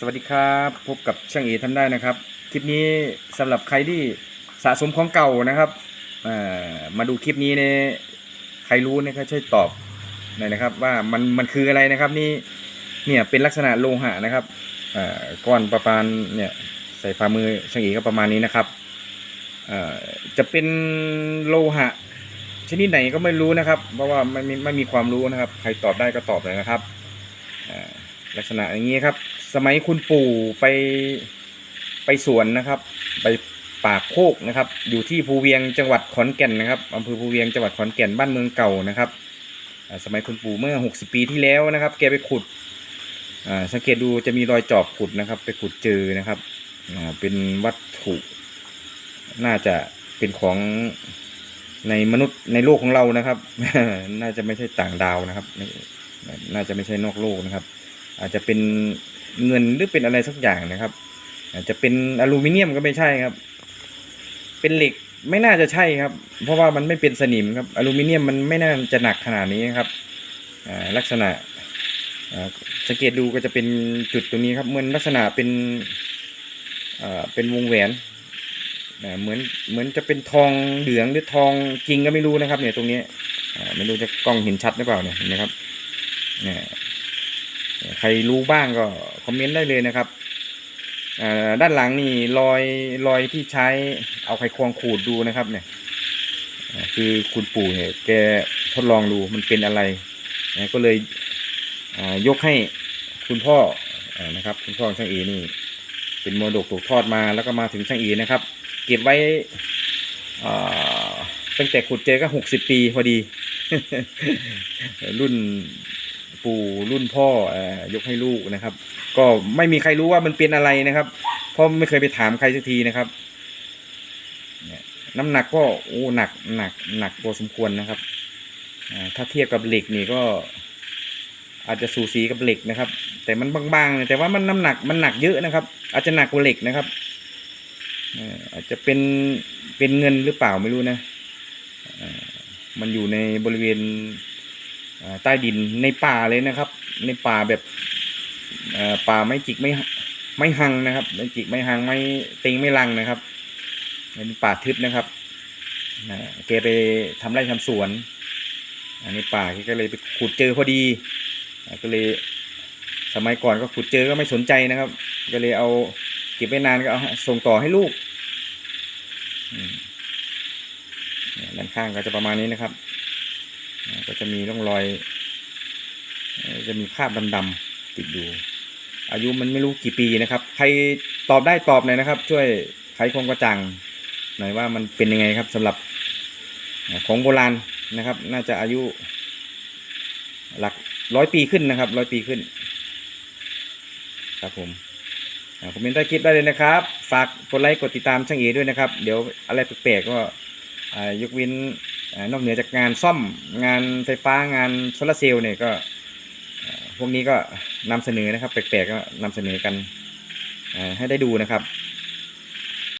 สวัสดีครับพบกับช่างเอทำได้นะครับ คลิปนี้สำหรับใครที่สะสมของเก่านะครับมาดูคลิปนี้เนี่ยใครรู้นี่ยก็ช่วยตอบหน่อยนะครับ ว่ามันมันคืออะไรนะครับนี่เนี่ยเป็นลักษณะโลหะนะครับก้อนประมาณเนี่ยใส่ฝ่ามือช่างเอก็ประมาณนี้นะครับจะเป็นโลหะ ชนิดไหนก็ไม่รู้นะครับ เพราะว่าไม่ไม่มีความรู้นะครับ ใครตอบได้ก็ตอบเลยนะครับลักษณะอย่างนี้ครับ สมัยคุณปู่ไปไปสวนนะครับ ไปป่าโคกนะครับ อยู่ที่ภูเวียงจังหวัดขอนแก่นนะครับอำเภอภูเวียงจังหวัดขอนแก่นบ้านเมืองเก่านะครับสมัยคุณปู่เมื่อ 60 ปีที่แล้วนะครับ แกไปขุดสังเกตดูจะมีรอยจอบขุดนะครับ ไปขุดเจอนะครับเป็นวัตถุน่าจะเป็นของในมนุษย์ในโลกของเรานะครับ น่าจะไม่ใช่ต่างดาวนะครับ น่าจะไม่ใช่นอกโลกนะครับ อาจจะเป็น เงินหรือเป็นอะไรสักอย่างนะครับ อาจจะเป็นอลูมิเนียมก็ไม่ใช่ครับ เป็นเหล็กไม่น่าจะใช่ครับ เพราะว่ามันไม่เป็นสนิมครับอลูมิเนียมมันไม่น่าจะหนักขนาดนี้ครับลักษณะสังเกตดูก็จะเป็นจุดตรงนี้ครับเหมือนลักษณะเป็นเป็นวงแหวนเหมือนเหมือนจะเป็นทองเหลืองหรือทองจริงก็ไม่รู้นะครับ เนี่ยตรงนี้ไม่รู้จะกล้องเห็นชัดหรือเปล่าเนี่ยนไหมครับเนี่ย ใครรู้บ้างก็คอมเมนต์ได้เลยนะครับอ่าด้านหลังนี่รอยรอยที่ใช้เอาไขควงขูดดูนะครับ เนี่ยคือคุณปู่เนี่ยแกทดลองดูมันเป็นอะไรนะก็เลยอ่ายกให้คุณพ่ออนะครับ คุณพ่อช่างเอนี่ เป็นมรดกตกทอดมาแล้วก็มาถึงช่างเอนะครับ เก็บไว้อ่าตั้งแต่ขุดเจอก็หกสิบปีพอดี รุ่น ปู่รุ่นพ่อเอ่อยกให้ลูกนะครับ ก็ไม่มีใครรู้ว่ามันเป็นอะไรนะครับ เพราะไม่เคยไปถามใครสักทีนะครับน้ำหนักก็โอ้หนักหนักหนักพอสมควรนะครับถ้าเทียบกับเหล็กนี่ก็ อาจจะสูสีกับเหล็กนะครับ แต่มันบางๆแต่ว่ามันน้ำหนักมันหนักเยอะนะครับ อาจจะหนักกว่าเหล็กนะครับอาจจะเป็นเป็นเงินหรือเปล่าไม่รู้นะมันอยู่ในบริเวณ ใต้ดินในป่าเลยนะครับ ในป่าแบบป่าไม่จิกไม่ไม่หังนะครับไม่จิกไม่หังไม่เต็งไม่ลังนะครับเป็นป่าทึบนะครับนะแกไปทำไร่ทำสวน อันนี้ป่าแกก็เลยไปขุดเจอพอดี ก็เลยสมัยก่อนก็ขุดเจอก็ไม่สนใจนะครับ ก็เลยเอาเก็บไว้นานก็เอาส่งต่อให้ลูกด้านข้างก็จะประมาณนี้นะครับ ก็จะมีร่องรอย จะมีคราบดำๆติดอยู่ อายุมันไม่รู้กี่ปีนะครับ ใครตอบได้ตอบหน่อยนะครับ ช่วยไขความกระจ่างหน่อยว่ามันเป็นยังไงครับสำหรับของโบราณนะครับ น่าจะอายุ หลักร้อยปีขึ้นนะครับร้อยปีขึ้น ครับผมคอมเมนต์ใต้คลิปได้เลยนะครับ ฝากกดไลค์กดติดตามช่างเอด้วยนะครับ เดี๋ยวอะไรแปลกๆก็ยกเว้น นอกเหนือจากงานซ่อมงานไฟฟ้างานโซลาร์เซลล์เนี่ยก็พวกนี้ก็นำเสนอนะครับแปลกๆก็นำเสนอกันให้ได้ดูนะครับ